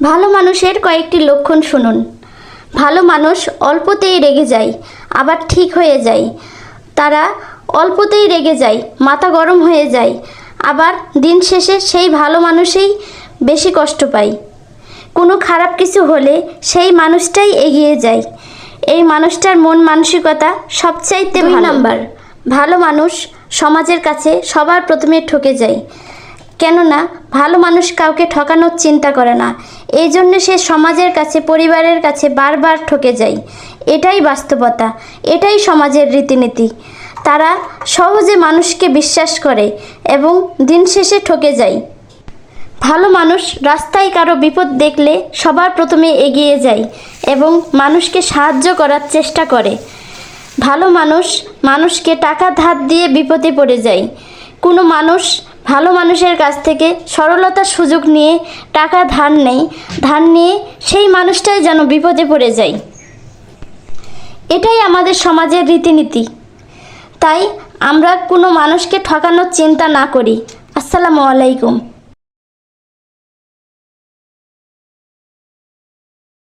ভালো মানুষের কয়েকটি লক্ষণ শুনুন। ভালো মানুষ অল্পতেই রেগে যায় আবার ঠিক হয়ে যায়। তারা অল্পতেই রেগে যায় মাথা গরম হয়ে যায় আবার দিন শেষে সেই ভালো মানুষই বেশি কষ্ট পায়। কোনো খারাপ কিছু হলে সেই মানুষটাই এগিয়ে যায়। এই মানুষটার মন মানসিকতা সবচাইতে দুই নাম্বার। ভালো মানুষ সমাজের কাছে সবার প্রথমে ঠকে যায়। কেননা ভালো মানুষ কাউকে ঠকানোর চিন্তা করে না। এই জন্য সে সমাজের কাছে, পরিবারের কাছে বারবার ঠকে যায়। এটাই বাস্তবতা, এটাই সমাজের রীতিনীতি। তারা সহজে মানুষকে বিশ্বাস করে এবং দিন শেষে ঠকে যায়। ভালো মানুষ রাস্তায় কারও বিপদ দেখলে সবার প্রথমে এগিয়ে যায় এবং মানুষকে সাহায্য করার চেষ্টা করে। ভালো মানুষ মানুষকে টাকা ধার দিয়ে বিপদে পড়ে যায়। কোনো মানুষ ভালো মানুষের কাছ থেকে সরলতার সুযোগ নিয়ে টাকা ধার নেই, ধার নিয়ে সেই মানুষটাই যেন বিপদে পড়ে যায়। এটাই আমাদের সমাজের রীতিনীতি। তাই আমরা কোনো মানুষকে ঠকানোর চিন্তা না করি। আসসালামু আলাইকুম।